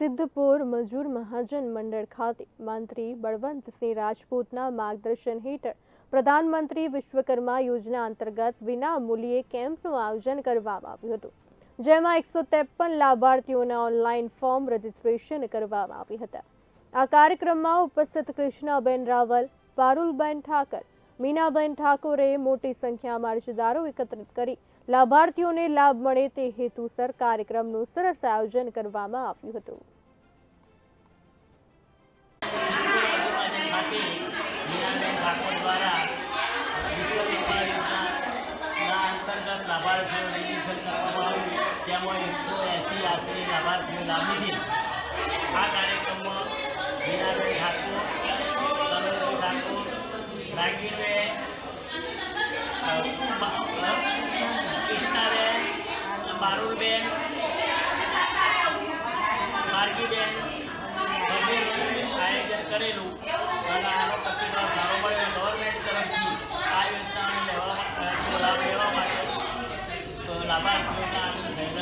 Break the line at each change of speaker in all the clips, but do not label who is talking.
સિદ્ધપુર મજૂર મહાજન મંડળ ખાતે મંત્રી બળવંતસિંહ રાજપૂતના માર્ગદર્શન હેઠળ પ્રધાનમંત્રી વિશ્વકર્મા યોજના અંતર્ગત વિના મૂલ્યે કેમ્પનું આયોજન કરવામાં આવ્યું હતું, જેમાં એકસો ત્રેપન લાભાર્થીઓના ઓનલાઈન ફોર્મ રજીસ્ટ્રેશન કરવામાં આવ્યા હતા. આ કાર્યક્રમમાં ઉપસ્થિત કૃષ્ણાબેન રાવલ, પારુલબેન ઠાકર મીનાબેન ઠાકોરે મોટી સંખ્યામાં અરજદારો એકત્રિત કરી લાભાર્થીઓને લાભ મળે તે હેતુસર કાર્યક્રમનું સરસ આયોજન કરવામાં આવ્યું હતું.
લાભાર્થીઓ લીધી આ કાર્યક્રમમાં ઠાકોર અ, કૃષ્ણાબેન પારુલબેન માર્ગીબેન આયોજન કરેલું. અને આનો પ્રતિભાવ સારો મળ્યો ગવર્મેન્ટ તરફથી. આ યોજનાનો લેવા લાભ લેવા માટે લાભાર્થીઓને આનંદ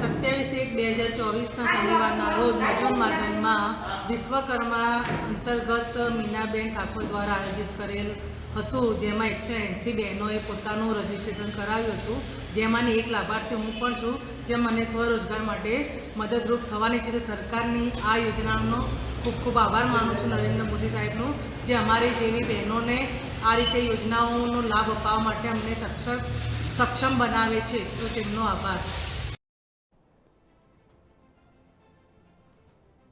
સત્યાવીસ એક બે હજાર ચોવીસના શનિવારના રોજ મજૂર મહાજનમાં વિશ્વકર્મા અંતર્ગત મીનાબેન ઠાકોર દ્વારા આયોજિત કરેલ હતું, જેમાં એકસો એંસી બહેનોએ પોતાનું રજીસ્ટ્રેશન કરાવ્યું હતું. જેમાંની એક લાભાર્થી હું પણ છું, જે મને સ્વરોજગાર માટે મદદરૂપ થવાની છે. તે સરકારની આ યોજનાનો ખૂબ ખૂબ આભાર માનું છું નરેન્દ્ર મોદી સાહેબનું, જે અમારી જેવી બહેનોને આ રીતે યોજનાઓનો લાભ અપાવવા માટે અમને સક્ષમ સક્ષમ બનાવે છે. તો તેમનો આભાર.